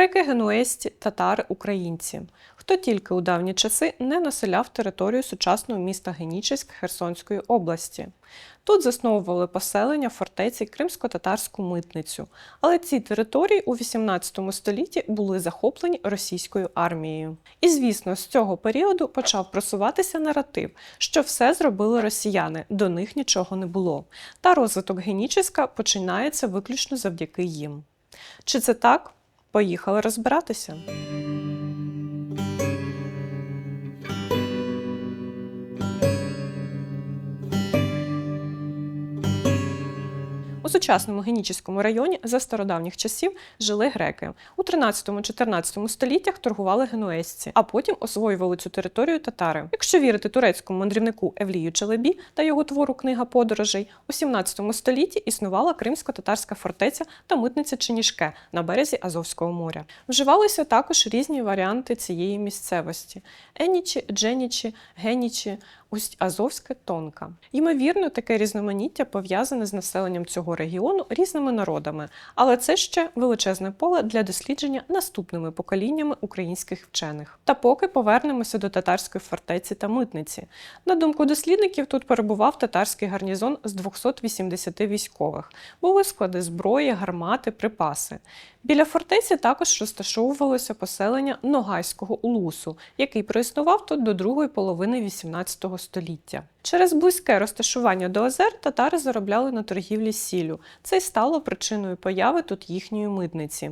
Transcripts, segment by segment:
греки, генуезці, татари, українці. Хто тільки у давні часи не населяв територію сучасного міста Генічеськ Херсонської області. Тут засновували поселення фортеці Кримсько-татарську митницю, але ці території у XVIII столітті були захоплені російською армією. І звісно, з цього періоду почав просуватися наратив, що все зробили росіяни, до них нічого не було. Та розвиток Генічеська починається виключно завдяки їм. Чи це так? Поїхали розбиратися. Сучасному Генічеському районі за стародавніх часів жили греки. У 13-14 століттях торгували генуезці, а потім освоювали цю територію татари. Якщо вірити турецькому мандрівнику Евлію Челебі та його твору Книга подорожей, у 17 столітті існувала кримсько-татарська фортеця та митниця Чинішке на березі Азовського моря. Вживалися також різні варіанти цієї місцевості: енічі, дженічі, генічі, Усть Азовське тонка. Ймовірно, таке різноманіття пов'язане з населенням цього регіону різними народами, але це ще величезне поле для дослідження наступними поколіннями українських вчених. Та поки повернемося до татарської фортеці та митниці. На думку дослідників, тут перебував татарський гарнізон з 280 військових, були склади зброї, гармати, припаси. Біля фортеці також розташовувалося поселення Ногайського улусу, який проіснував тут до другої половини XVIII століття. Через близьке розташування до озер татари заробляли на торгівлі сіллю. Це й стало причиною появи тут їхньої митниці.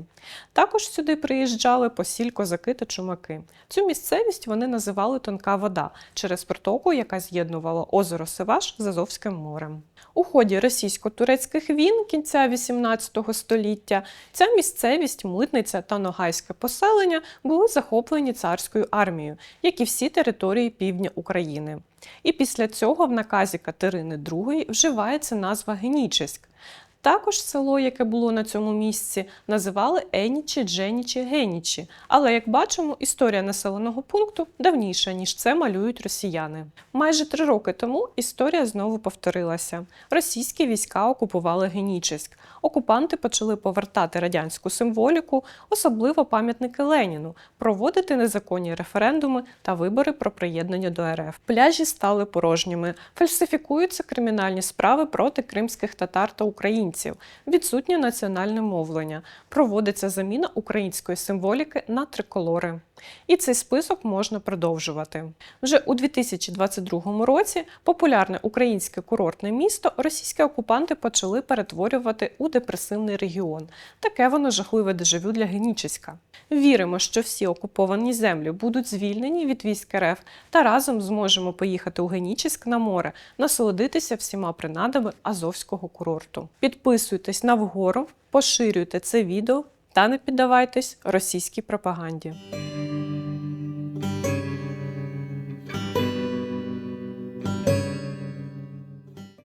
Також сюди приїжджали посіль козаки та чумаки. Цю місцевість вони називали Тонка вода через протоку, яка з'єднувала озеро Севаш з Азовським морем. У ході російсько-турецьких війн кінця XVIII століття ця місцевість, митниця та ногайське поселення були захоплені царською армією, як і всі території півдня України. І після цього в наказі Катерини II вживається назва Генічеськ. Також село, яке було на цьому місці, називали Енічі, Дженічі, Генічі. Але, як бачимо, історія населеного пункту давніша, ніж це малюють росіяни. Майже три роки тому історія знову повторилася. Російські війська окупували Генічеськ. Окупанти почали повертати радянську символіку, особливо пам'ятники Леніну, проводити незаконні референдуми та вибори про приєднання до РФ. Пляжі стали порожніми, фальсифікуються кримінальні справи проти кримських татар та українців, відсутнє національне мовлення, проводиться заміна української символіки на триколори. І цей список можна продовжувати. Вже у 2022 році популярне українське курортне місто російські окупанти почали перетворювати у депресивний регіон. Таке воно жахливе дежавю для Генічеська. Віримо, що всі окуповані землі будуть звільнені від військ РФ та разом зможемо поїхати у Генічеськ на море, насолодитися всіма принадами Азовського курорту. Підписуйтесь на вгору, поширюйте це відео та не піддавайтесь російській пропаганді.